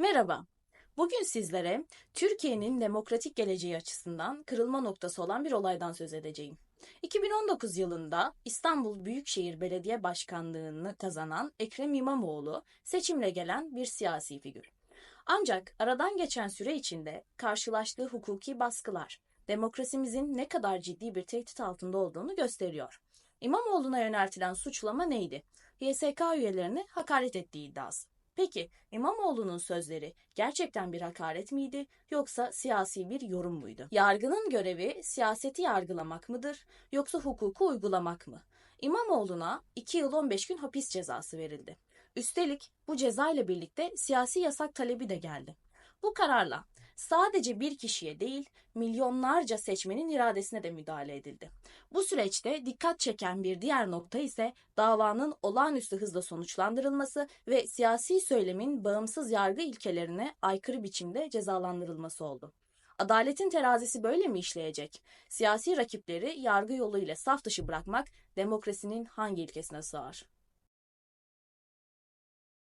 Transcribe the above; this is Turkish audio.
Merhaba. Bugün sizlere Türkiye'nin demokratik geleceği açısından kırılma noktası olan bir olaydan söz edeceğim. 2019 yılında İstanbul Büyükşehir Belediye Başkanlığı'nı kazanan Ekrem İmamoğlu seçimle gelen bir siyasi figür. Ancak aradan geçen süre içinde karşılaştığı hukuki baskılar demokrasimizin ne kadar ciddi bir tehdit altında olduğunu gösteriyor. İmamoğlu'na yöneltilen suçlama neydi? YSK üyelerine hakaret ettiği iddiası. Peki İmamoğlu'nun sözleri gerçekten bir hakaret miydi yoksa siyasi bir yorum muydu? Yargının görevi siyaseti yargılamak mıdır yoksa hukuku uygulamak mı? İmamoğlu'na 2 yıl 15 gün hapis cezası verildi. Üstelik bu ceza ile birlikte siyasi yasak talebi de geldi. Bu kararla sadece bir kişiye değil milyonlarca seçmenin iradesine de müdahale edildi. Bu süreçte dikkat çeken bir diğer nokta ise davanın olağanüstü hızla sonuçlandırılması ve siyasi söylemin bağımsız yargı ilkelerine aykırı biçimde cezalandırılması oldu. Adaletin terazisi böyle mi işleyecek? Siyasi rakipleri yargı yoluyla saf dışı bırakmak demokrasinin hangi ilkesine sığar?